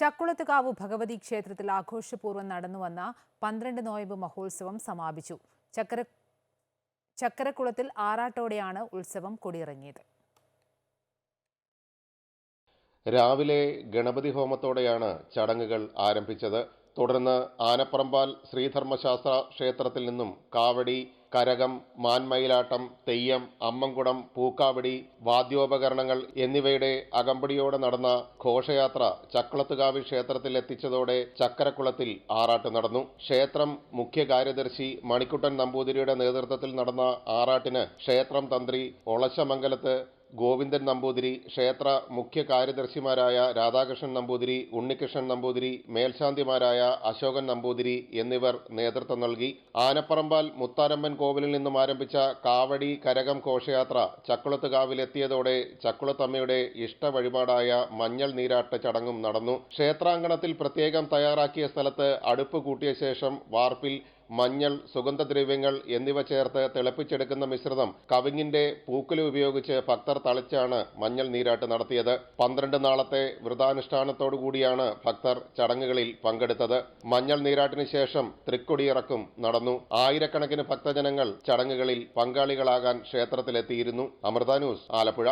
ചക്കുളത്തുകാവ് ഭഗവതി ക്ഷേത്രത്തിൽ ആഘോഷപൂർവം നടന്നുവന്ന പന്ത്രണ്ട് നോയമ്പ് മഹോത്സവം സമാപിച്ചു. ചക്കര ചക്കരക്കുളത്തിൽ ആറാട്ടോടെയാണ് ഉത്സവം കൊടിയിറങ്ങിയത്. രാവിലെ ഗണപതി ഹോമത്തോടെയാണ് ചടങ്ങുകൾ ആരംഭിച്ചത്. തുടർന്ന് ആനപ്പറമ്പാൽ ശ്രീധർമ്മശാസ്ത്ര ക്ഷേത്രത്തിൽ നിന്നും കാവടി കരകം മാൻമയിലാട്ടം തെയ്യം അമ്മംകുടം പൂക്കാവടി വാദ്യോപകരണങ്ങൾ എന്നിവയുടെ അകമ്പടിയോടെ നടന്ന ഘോഷയാത്ര ചക്കുളത്തുകാവ് ക്ഷേത്രത്തിൽ എത്തിച്ചതോടെ ചക്കരക്കുളത്തിൽ ആറാട്ട് നടന്നു. ക്ഷേത്രം മുഖ്യ കാര്യദർശി മണിക്കുട്ടൻ നമ്പൂതിരിയുടെ നേതൃത്വത്തിൽ നടന്ന ആറാട്ടിന് ക്ഷേത്രം തന്ത്രി ഒളശമംഗലത്ത് ഗോവിന്ദൻ നമ്പൂതിരി ക്ഷേത്ര മുഖ്യ കാര്യദർശിമാരായ രാധാകൃഷ്ണൻ നമ്പൂതിരി ഉണ്ണികൃഷ്ണൻ നമ്പൂതിരി മേൽശാന്തിമാരായ അശോകൻ നമ്പൂതിരി എന്നിവർ നേതൃത്വം നൽകി. ആനപ്പറമ്പാൽ മുത്താരമ്പൻ കോവിലിൽ നിന്നും ആരംഭിച്ച കാവടി കരകം ഘോഷയാത്ര ചക്കുളത്തുകാവിലെത്തിയതോടെ ചക്കുളത്തമ്മയുടെ ഇഷ്ട വഴിപാടായ മഞ്ഞൾ നീരാട്ട് ചടങ്ങും നടന്നു. ക്ഷേത്രാങ്കണത്തിൽ പ്രത്യേകം തയ്യാറാക്കിയ സ്ഥലത്ത് അടുപ്പ് കൂട്ടിയ ശേഷം വാർപ്പിൽ മഞ്ഞൾ സുഗന്ധദ്രവ്യങ്ങൾ എന്നിവ ചേർത്ത് തിളപ്പിച്ചെടുക്കുന്ന മിശ്രിതം കവിങ്ങിന്റെ പൂക്കുല ഉപയോഗിച്ച് ഭക്തർ തളിച്ചാണ് മഞ്ഞൾ നീരാട്ട് നടത്തിയത്. പന്ത്രണ്ട് നാളത്തെ വ്രതാനുഷ്ഠാനത്തോടുകൂടിയാണ് ഭക്തർ ചടങ്ങുകളിൽ പങ്കെടുത്തത്. മഞ്ഞൾ നീരാട്ടിന് ശേഷം തൃക്കൊടിയിറക്കും നടന്നു. ആയിരക്കണക്കിന് ഭക്തജനങ്ങൾ ചടങ്ങുകളിൽ പങ്കാളികളാകാൻ ക്ഷേത്രത്തിലെത്തിയിരുന്നു. അമൃത ന്യൂസ് ആലപ്പുഴ.